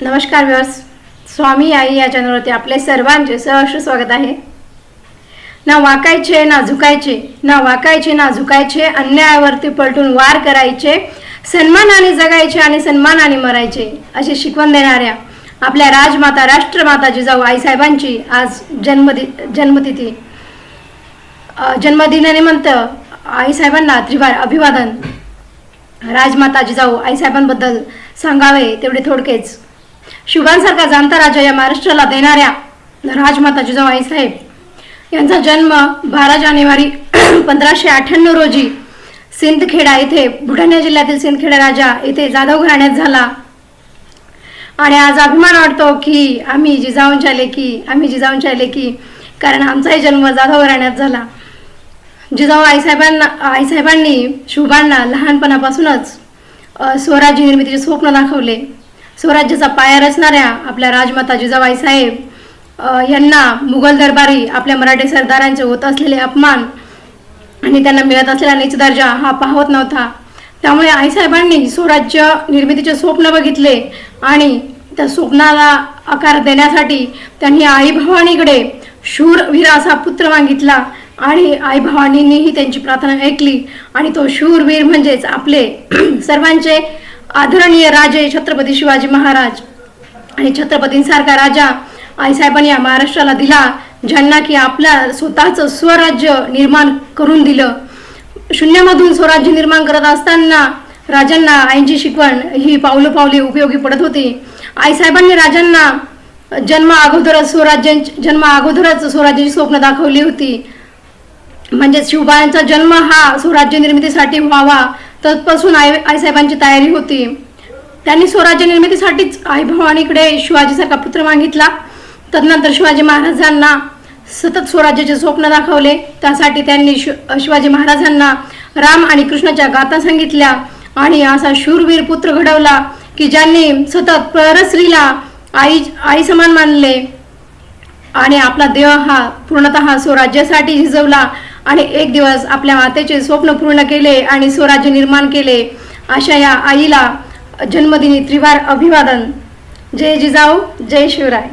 नमस्कार व्यूअर्स. स्वामी आई या चॅनलवरती आपले सर्वांचे सहर्ष स्वागत आहे. ना वाकायचे ना झुकायचे ना वाकायचे ना झुकायचे अन्यायावरती पलटून वार करायचे सन्मानाने जगायचे आणि सन्मानाने मरायचे अशी शिकवण देणाऱ्या आपल्या राजमाता राष्ट्रमाता जिजाऊ आईसाहेबांची आज जन्मदि जन्मतिथी. अ, जन्मदिनानिमित्त आईसाहेबांना त्रिवार अभिवादन. राजमाता जिजाऊ आईसाहेबांबद्दल सांगावे तेवढे थोडकेच. शुभांसारखा जाणता राजा या महाराष्ट्राला देणाऱ्या राजमाता जिजाऊ आईसाहेब यांचा जन्म बारा जानेवारी पंधराशे अठ्ठ्याण्णव रोजी सिंदखेडा येथे बुलढाणा जिल्ह्यातील सिंदखेडा राजा येथे जाधव घराण्यात झाला. आणि आज अभिमान वाटतो की आम्ही जिजाऊंच्या लेखी आम्ही जिजाऊंच्या लेकी कारण आमचाही जन्म जाधव घराण्यात झाला. जिजाऊ आईसाहेबांना आईसाहेबांनी शुभांना लहानपणापासूनच स्वराज्य निर्मितीचे स्वप्न दाखवले. स्वराज्याचा पाया रचणाऱ्या आपल्या राजमाता जिजाबाई साहेब यांना मुघल दरबारी आपल्या मराठी सरदारांचे होत असलेले अपमान आणि त्यांना मिळत असलेला नीच दर्जा हा पाहत नव्हता. त्यामुळे आईसाहेबांनी स्वराज्य निर्मितीचे स्वप्न बघितले आणि त्या स्वप्नाला आकार देण्यासाठी त्यांनी आई भवानीकडे शूरवीर असा पुत्र मागितला आणि आई भवानींनीही त्यांची प्रार्थना ऐकली आणि तो शूरवीर म्हणजेच आपले सर्वांचे आदरणीय राजे छत्रपती शिवाजी महाराज आणि छत्रपतींसारखा राजा आईसाहेबांनी या महाराष्ट्राला दिला ज्यांना की आपल्या स्वतःचं स्वराज्य निर्माण करून दिलं. शून्यामधून स्वराज्य निर्माण करत असताना राजांना आईंची शिकवण ही पावलं पावले उपयोगी पडत होती. आईसाहेबांनी राजांना जन्म अगोदरच स्वराज्य जन्म अगोदरच स्वराज्याची स्वप्न दाखवली होती. म्हणजे शिवबायांचा जन्म हा स्वराज्य निर्मितीसाठी व्हावा तत्पासून आई आईसाहेबांची तयारी होती. त्यांनी स्वराज्य निर्मितीसाठीच आई भवानीकडे शिवाजीसारखा पुत्र मागितला. तदनंतर शिवाजी महाराजांना सतत स्वराज्याचे स्वप्न दाखवले. त्यासाठी त्यांनी शि शिवाजी महाराजांना राम आणि कृष्णाच्या गाथा सांगितल्या आणि असा शूरवीर पुत्र घडवला की ज्यांनी सतत परस्त्रीला आई आई समान मानले. आणि आपला देह हा पूर्णतः स्वराज्यासाठी झिजवला. आणि एक दिवस आपल्या मातेचे स्वप्न पूर्ण केले आणि स्वराज्य निर्माण केले अशा या आईला जन्मदिनी त्रिवार अभिवादन. जय जिजाऊ जय शिवराय.